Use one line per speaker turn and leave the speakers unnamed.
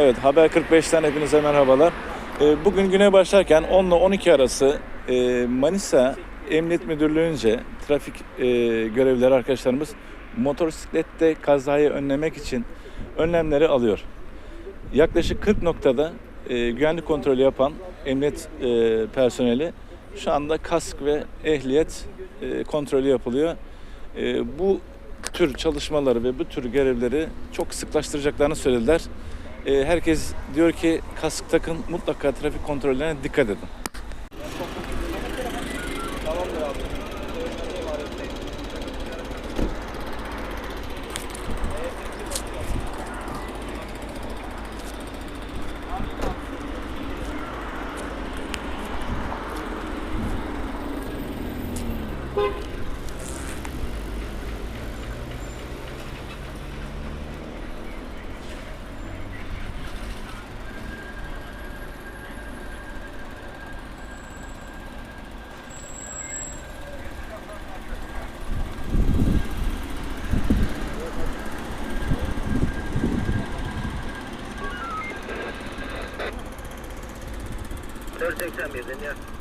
Evet, Haber 45'ten hepinize merhabalar. Ee, Bugün güne başlarken 10 ile 12 arası e, Manisa Emniyet Müdürlüğü'nce trafik e, görevlileri arkadaşlarımız motosiklette kazayı önlemek için önlemleri alıyor. Yaklaşık 40 noktada e, güvenlik kontrolü yapan emniyet personeli şu anda kask ve ehliyet kontrolü yapılıyor. Bu tür çalışmaları ve bu tür görevleri çok sıklaştıracaklarını söylediler. E, herkes diyor ki kask takın mutlaka trafik kontrollerine dikkat edin.
Thank
you. 481 dinliyorum.